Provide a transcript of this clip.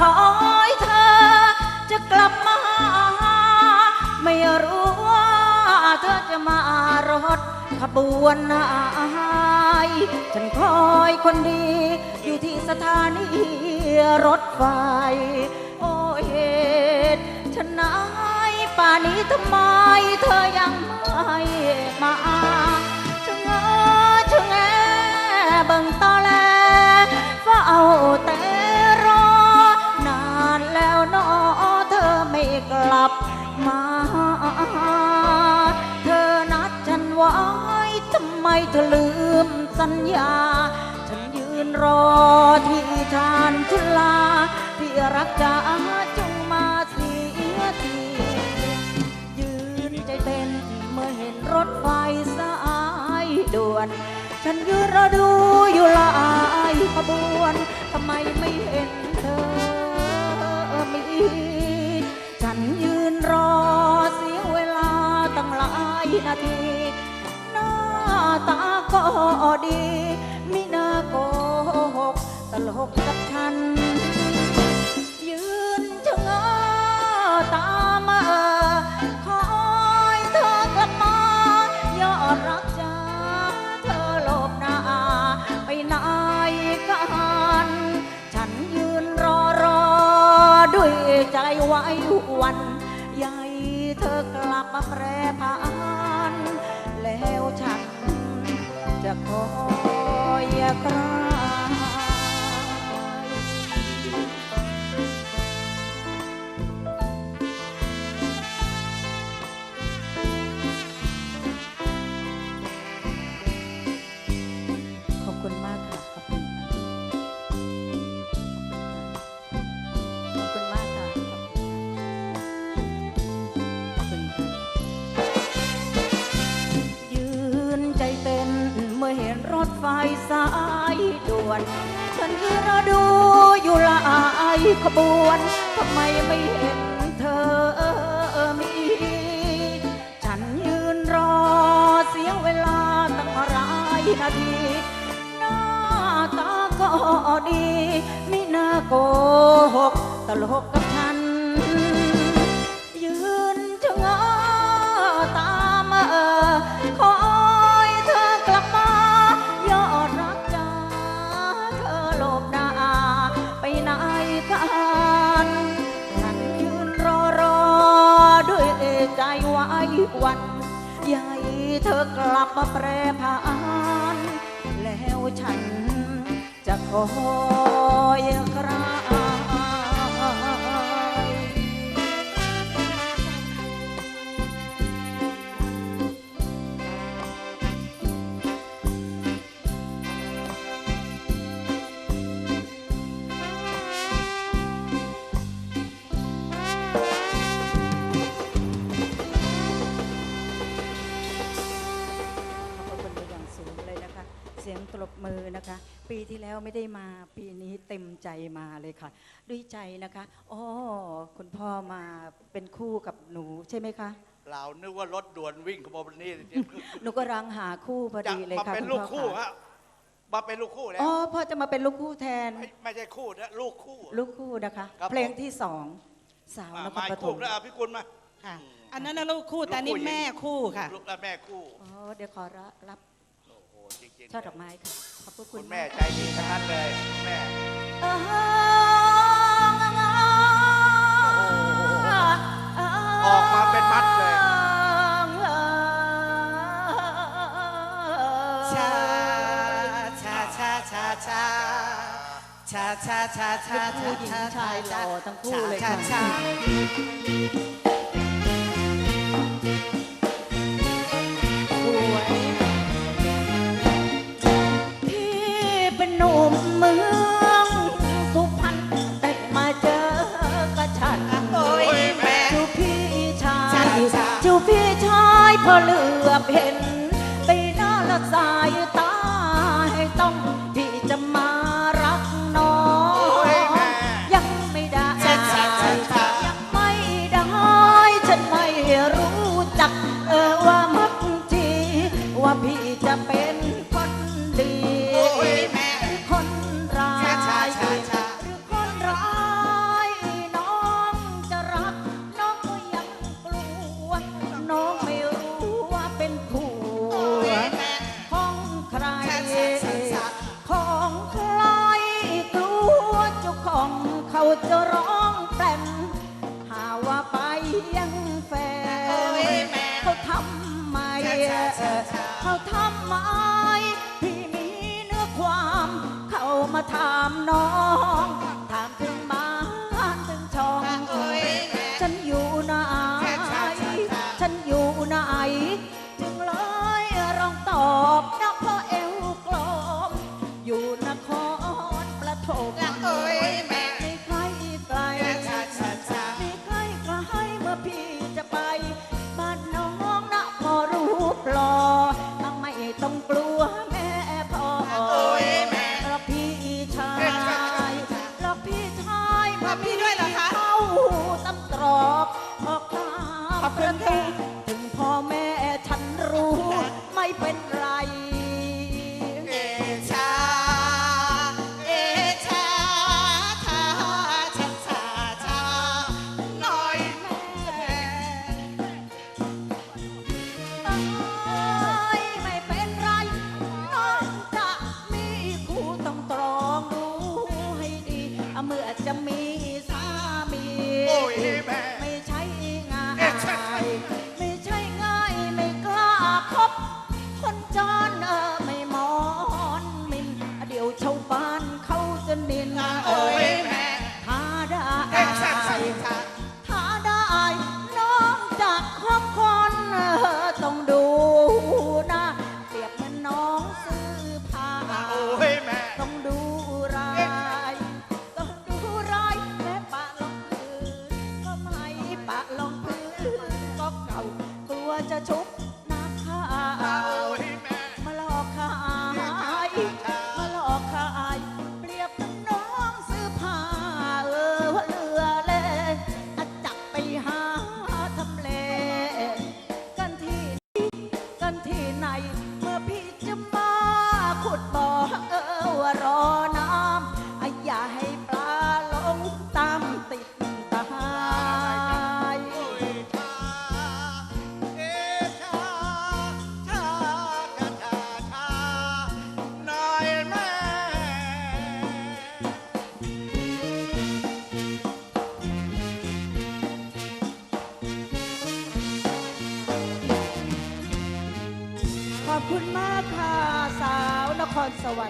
คอยเธอ จะกลับมา ไม่รู้ว่าเธอจะมารถขบวนไหนฉันคอยคนดี อยู่ที่สถานีรถไฟ โอ้เหตุฉันนายป่านนี้ทำไมเธอยังไม่ ไมเธอลืมสัญญา ฉันยืนรอที่ชานชุลาที่รักจ๋าจงมาเสียทียืนใจเต้นเมื่อเห็นรถไฟสายด่วน ฉันยืนรอดูอยู่ลายขบวนทำไมไม่เห็นเธอมี ฉันยืนรอเสียเวลาตั้งหลายนาที ตาก็ดีมิน่าโกหกตลกกับฉัน ยืนชะงอตามาเออคอยเธอกลับมายอดรักจ้าเธอหลบหน้าไปไหนกันฉันยืนรอรอด้วยใจไว้วัน ใหญ่เธอกลับมาแปรผัน ขออย่ากร รถไฟสายด่วน ฉันยืนรอดูอยู่หลายขบวนทำไมไม่เห็นเธอมี ฉันยืนรอเสียงเวลาตั้งหลายนาที หน้าตาก็ดี ไม่น่าโกหกตลกกับฉัน กวันให้เธอกลับมาแปรผันแล้วฉันจะคอยใคร ที่แล้วไม่ได้มาปีนี้เต็มใจมาเลยค่ะ ด้วยใจนะคะอ๋อคุณพ่อมาเป็นคู่กับหนูใช่ไหมคะเรานึกว่ารถด่วนวิ่งขบวนนี้หนูก็รังหาคู่พอจะดีเลยมาค่ะเป็นณลูกพ่อคู่ะฮะมาเป็นลูกคู่แล้วอ๋อพ่อจะมาเป็นลูกคู่แทน ไม่ไม่ใช่คู่นะลูกคู่ ลูกคู่นะคะครับเพลงที่สองสาวอะนครมาปอีกฐคู่มแล้วอะพี่กุลมาค่ะ อันนั้นนะลูกคู่แต่อันนี่แม่คู่ค่ะลูกและแม่คู่อ๋อเดี๋ยวขอรับโอ้โหจริงๆช่อดอกไม้ค่ะ ขอบพระคุคุณณแม่ากใจดีทั้งนั้นเลยคุณแม่ เอ้อออกมาเป็นมัดเลย ชาชาชาชาชาชาชาชาชาลูกผู้หญิงชายหล่อทั้งคู่เลยชาค่ะชาส จูพี่ชายพอเหลือบเห็น ไม เขาทำไมพี่มีเนื้อความ เข้ามาถามน้อง ถามถึง คุณมากค่ะ สาวนครสวรรค์